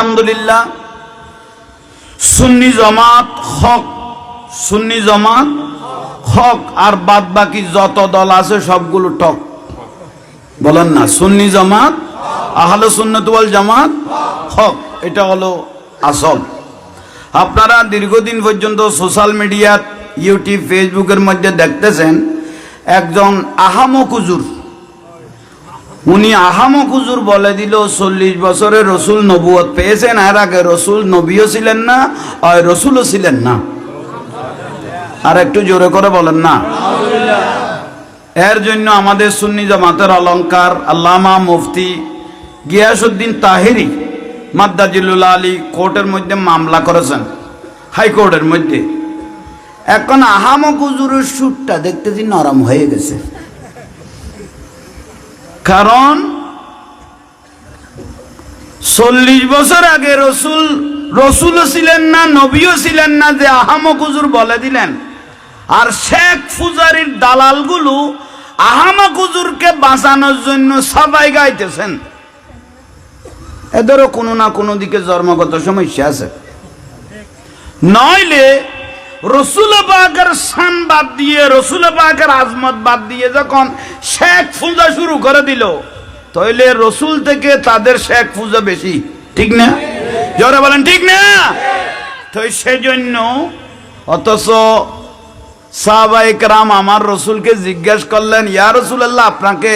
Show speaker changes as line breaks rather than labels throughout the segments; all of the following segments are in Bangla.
আলহামদুলিল্লাহ, সুন্নি জমাত হক, সুন্নি জমাত হক, আর বাদ বাকি যত দল আছে সবগুলো টক। বলেন না, সুন্নি জমাত, আহলে সুন্নত ওয়াল জামাত হক, এটা হলো আসল। আপনারা দীর্ঘদিন পর্যন্ত সোশ্যাল মিডিয়া, ইউটিউব, ফেসবুকের মধ্যে দেখতেছেন, একজন আহামক হুজুর উনি আহামক হুজুর বলে দিল, চল্লিশ বছরে রসুল নবুয়ত পেয়েছেন আর আগে রসুল নবীও ছিলেন না, আর রসুলও ছিলেন না। আর একটু জোরে করে বলেন না। এর জন্য আমাদের সুন্নি জামাতের অলঙ্কার আল্লামা মুফতি গিয়াসুদ্দিন তাহেরি মাদ্দাজিল্লুল্লাহ আলী কোর্টের মধ্যে মামলা করেছেন, হাইকোর্টের মধ্যে। এখন আহামক হুজুরের সুরটা দেখতেছি নরম হয়ে গেছে। কারণ চল্লিশ বছর আগে রসুল, রসুলও ছিলেন না, নবীও ছিলেন না, যে আহামক হুজুর বলে দিলেন। আর শেখ ফুজারির দালালগুলো আহামক হুজুরকে বাঁচানোর জন্য সবাই গাইতেছেন। এদেরও কোনো না কোনো দিকে জন্মগত সমস্যা আছে। নইলে রসুল পাকের শান বাদ দিয়ে, রসুল পাকের আজমত বাদ দিয়ে যখন শেখ পূজা শুরু করে দিল, তাইলে রসুল থেকে তাদের শেখ পূজা বেশি। ঠিক না? জোরে বলেন, ঠিক না? তো সেজন্য অথচ সাহবাইকরাম আমার রসুলকে জিজ্ঞেস করলেন, ইয়া রসুল আল্লাহ আপনাকে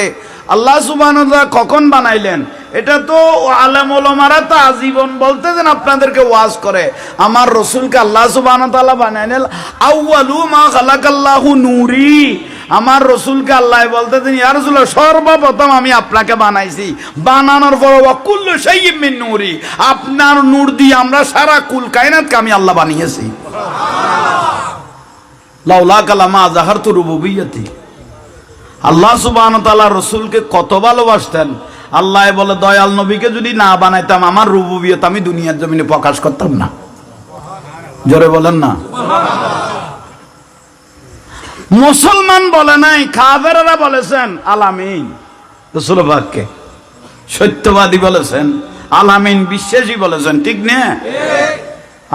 আল্লাহ সুবাহ কখন বানাইলেন? এটা তো আলেম ওলমারা তো আজীবন বলতেছেন, আপনাদেরকে ওয়াজ করে। আমার রসুলকে আল্লাহ সুবাহ আউয়ালু মা নূরি। আমার রসুলকে আল্লাহ বলতেছেন, ইয়া রাসূলুল্লাহ, সর্বপ্রথম আমি আপনাকে বানাইছি। বানানোর পর শাইইম মিন নূরি। আপনার নূর দিয়ে আমরা সারা কুল কায়নাতকে আমি আল্লাহ বানিয়েছি। আল্লাহ সুবাহ রসুলকে কত ভালোবাসতেন। আল্লাহ বলে, দয়াল নবীকে যদি না বানাইতাম, আমার রুবুবিয়ত আমি দুনিয়ার জমিনে প্রকাশ করতাম না। জোরে বলেন না। মুসলমান বলে নাই খাবেরা বলেছেন, আলামিন। রসুল বাক্যে সত্যবাদী বলেছেন, আলামিন বিশ্বাসী বলেছেন। ঠিক না?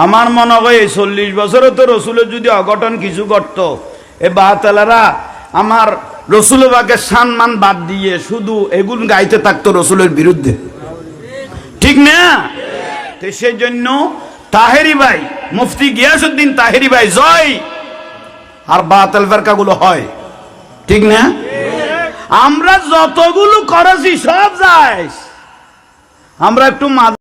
আমার মনে হয় এই চল্লিশ বছরে তো রসুলের যদি অঘটন কিছু করত এ বাহাতালারা আমার রসুল বাকে সম্মান বাদ দিয়ে শুধু এগুলো গাইতে থাকতো রসুলের বিরুদ্ধে। ঠিক না? সেই জন্য তাহেরি ভাই, মুফতি গিয়াসুদ্দিন তাহেরি ভাই জয়, আর বাতাল ফেরকাগুলো হয়। ঠিক না? আমরা যতগুলো করেছি, সব যায়। আমরা একটু